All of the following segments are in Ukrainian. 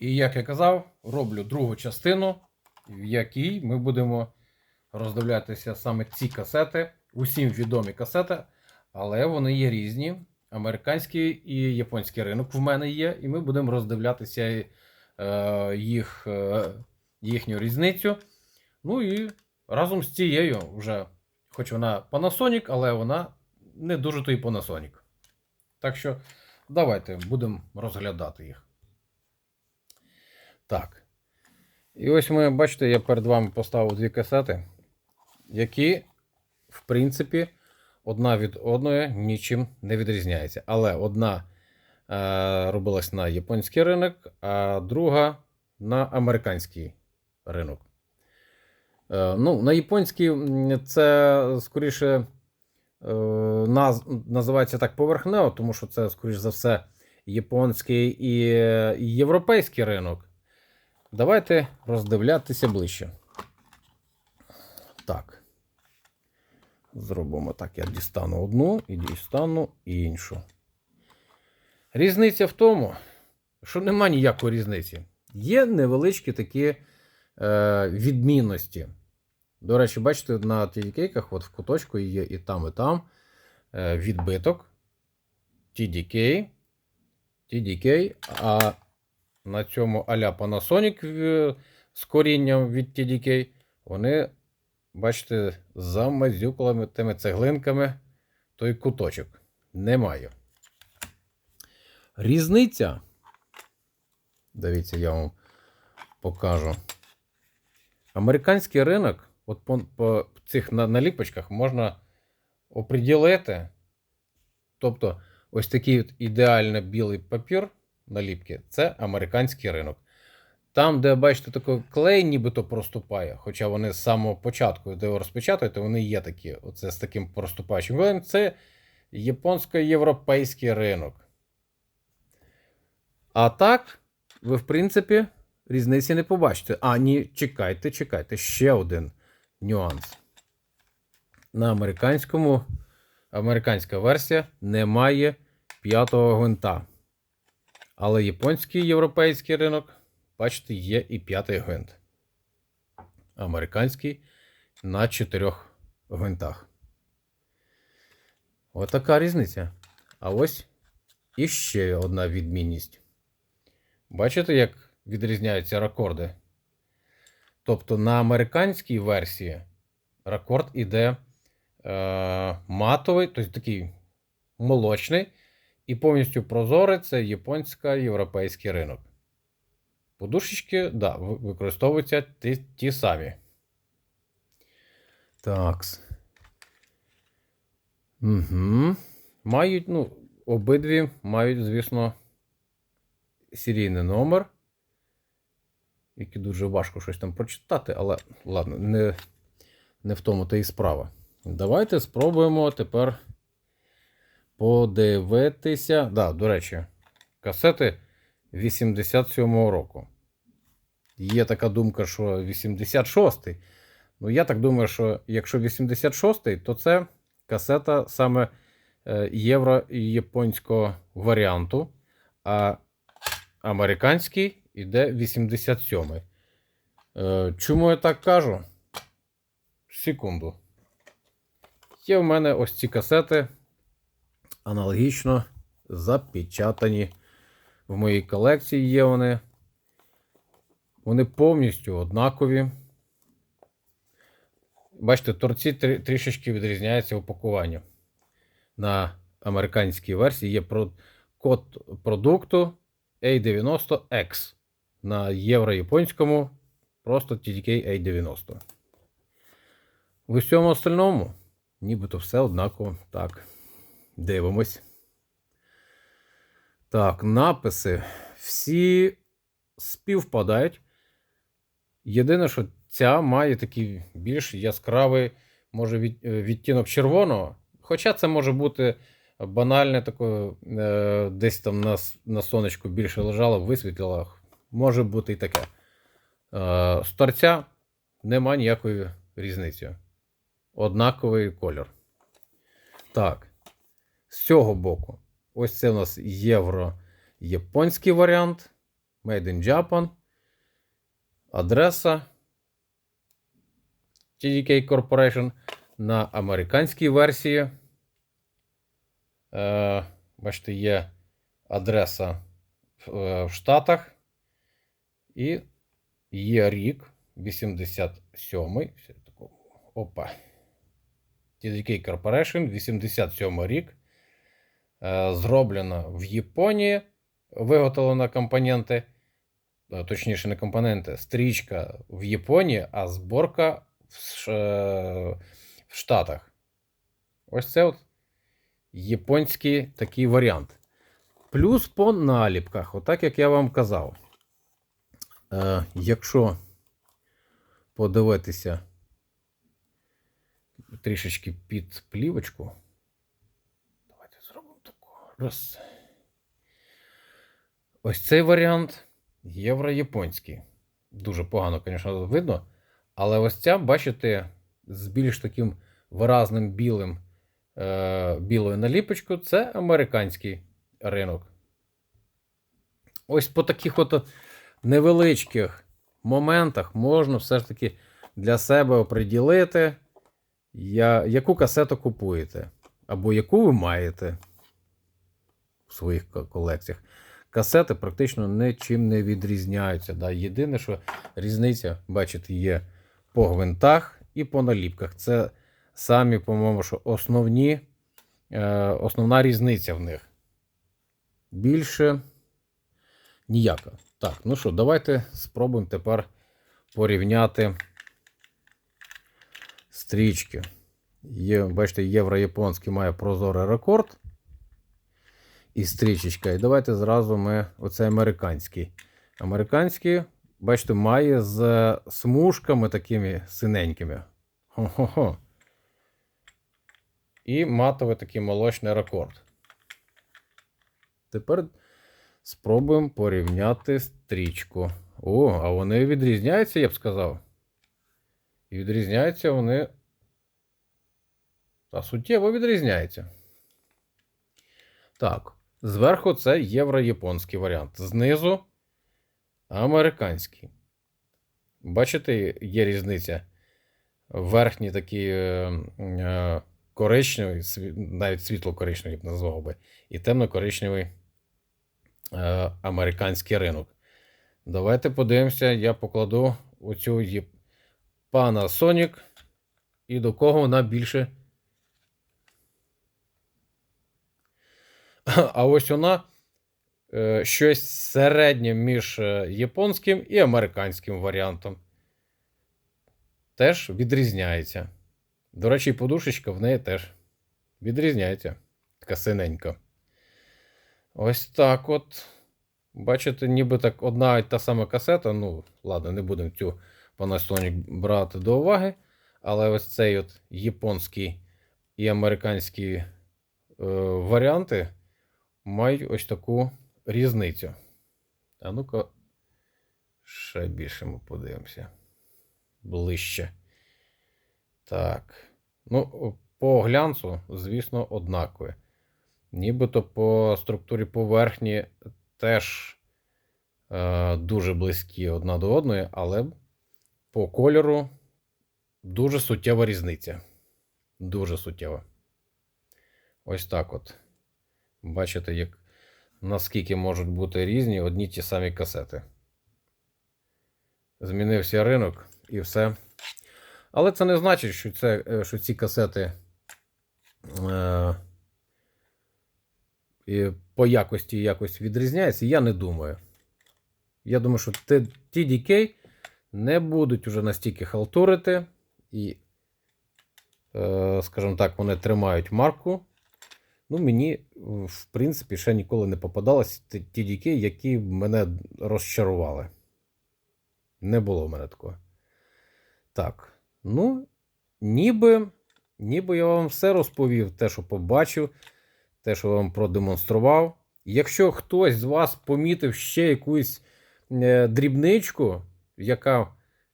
І як я казав, роблю другу частину, в якій ми будемо роздивлятися саме ці касети, усім відомі касети, але вони є різні. Американський і японський ринок в мене є, і ми будемо роздивлятися е, їх, е, їхню різницю. Ну і разом з цією вже, хоч вона Panasonic, але вона не дуже то і Panasonic. Так що давайте будемо розглядати їх. Так. І ось ми, бачите, я перед вами поставив дві касети, які, в принципі, одна від одної нічим не відрізняється. Але одна е, робилась на японський ринок, а друга на американський ринок. Е, ну, на японський це скоріше е, наз, називається так поверхнево, тому що це, скоріш за все, японський і, е, і європейський ринок. Давайте роздивлятися ближче. Так. Зробимо так. Я дістану одну і дістану іншу. Різниця в тому, що нема ніякої різниці. Є невеличкі такі е, відмінності. До речі, бачите, на TDK, от в куточку є і там, і там е, відбиток. TDK. TDK. А на цьому а-ля Panasonic з корінням від TDK, вони, бачите, замазюкали тими цеглинками той куточок. Немає. Різниця. Дивіться, я вам покажу. Американський ринок, от по, по цих наліпочках можна оприділити. Тобто, ось такий от ідеально білий папір наліпки це американський ринок. Там, де бачите, такий клей нібито проступає, хоча вони з самого початку, де ви розпечатуєте, вони є такі, оце з таким проступаючим клеєм, це японсько-європейський ринок. А так, ви, в принципі, різниці не побачите. А, ні, чекайте, чекайте, ще один нюанс. На американському, американська версія не має п'ятого гвинта. Але японський європейський ринок, бачите, є і п'ятий гвинт. Американський на чотирьох гвинтах. Отака різниця. А ось іще одна відмінність. Бачите, як відрізняються рекорди? Тобто на американській версії рекорд іде е, матовий, тобто такий молочний. І повністю прозорий це японсько-європейський ринок. Подушечки, да, використовуються ті, ті самі. Так. Угу. Мають, ну, обидві мають, звісно, серійний номер. Який дуже важко щось там прочитати, але ладно, не, не в тому то і справа. Давайте спробуємо тепер подивитися. Да, до речі, касети 87-го року. Є така думка, що 86-й. Ну, я так думаю, що якщо 86-й, то це касета саме е, євро-японського варіанту, а американський іде 87-й. Е, Чому я так кажу? Секунду. Є в мене ось ці касети аналогічно запечатані. В моїй колекції є вони. Вони повністю однакові. Бачите, торці трішечки відрізняються упакування. На американській версії є код продукту A90X. На євро-японському просто TDK A90. В усьому остальному, нібито все однаково. Так. Дивимось. Так, написи. Всі співпадають. Єдине, що ця має такий більш яскравий, може, е, відтінок червоного. Хоча це може бути банальне таке, е, десь там на, на сонечку більше лежало, висвітлило. Може бути і таке. Е, з торця нема ніякої різниці. Однаковий кольор. Так. З цього боку. Ось це у нас євро-японський варіант. Made in Japan. Адреса TDK Corporation на американській версії. Е, бачите, є адреса в, е, в Штатах. І є рік 87-й. Опа. TDK Corporation, 87 рік. Е, Зроблена в Японії. Виготовлена компоненти. е, Точніше, не компоненти. Стрічка в Японії, а зборка е, в Штатах. Ось це от японський такий варіант. Плюс по наліпках, отак як я вам казав. Е, якщо подивитися трішечки під плівочку. Раз. Ось цей варіант євро-японський. Дуже погано, звісно, видно. Але ось ця, бачите, з більш таким виразним білим, е, білою наліпочкою, це американський ринок. Ось по таких от невеличких моментах можна все ж таки для себе оприділити, я, яку касету купуєте, або яку ви маєте в своїх колекціях. Касети практично нічим не відрізняються. Да? Єдине, що різниця, бачите, є по гвинтах і по наліпках. Це самі, по-моєму, що основні, е, основна різниця в них. Більше ніяка. Так, ну що, давайте спробуємо тепер порівняти стрічки. Є, бачите, євро-японський має прозорий рекорд. І стрічечка. І давайте зразу ми. Оце американський. Американський, бачите, має з смужками такими синенькими. Хо-хо-хо. І матовий такий молочний рекорд. Тепер спробуємо порівняти стрічку. О, а вони відрізняються, я б сказав. І відрізняються вони. Та суттєво відрізняються. Так, зверху це євро-японський варіант. Знизу американський. Бачите, є різниця. Верхній такий е, е, коричневий, навіть світло-коричневий б назвав би, і темно-коричневий е, американський ринок. Давайте подивимося, я покладу оцю Panasonic і до кого вона більше. А ось вона е, щось середнє між е, японським і американським варіантом. Теж відрізняється. До речі, подушечка в неї теж відрізняється. Така синенька. Ось так от. Бачите, ніби так одна і та сама касета. Ну, ладно, не будемо цю Panasonic брати до уваги. Але ось цей от японський і американський е, варіанти мають ось таку різницю. А ну-ка, ще більше ми подивимося. Ближче. Так. Ну, по глянцу, звісно, однакові. Нібито по структурі поверхні теж е, дуже близькі одна до одної, але по кольору дуже суттєва різниця. Дуже суттєва. Ось так от. Бачите, як, наскільки можуть бути різні одні ті самі касети. Змінився ринок і все. Але це не значить, що, це, е, що ці касети е, і по якості якось відрізняються. Я не думаю. Я думаю, що TDK не будуть уже настільки халтурити, і, е, скажімо так, вони тримають марку. Ну, мені, в принципі, ще ніколи не попадалось т- TDK, які мене розчарували. Не було в мене такого. Так. Ну, ніби, ніби я вам все розповів, те, що побачив, те, що вам продемонстрував. Якщо хтось з вас помітив ще якусь е, дрібничку, яка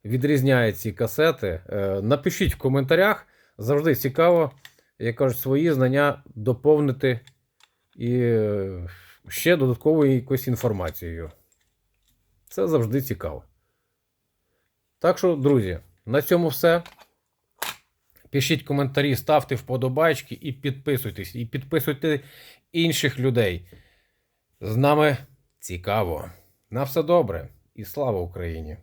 відрізняє ці касети, е, напишіть в коментарях. Завжди цікаво, як кажуть, свої знання доповнити і е, ще додатковою якоюсь інформацією. Це завжди цікаво. Так що, друзі, на цьому все. Пишіть коментарі, ставте вподобайки і підписуйтесь. І підписуйте інших людей. З нами цікаво. На все добре і слава Україні!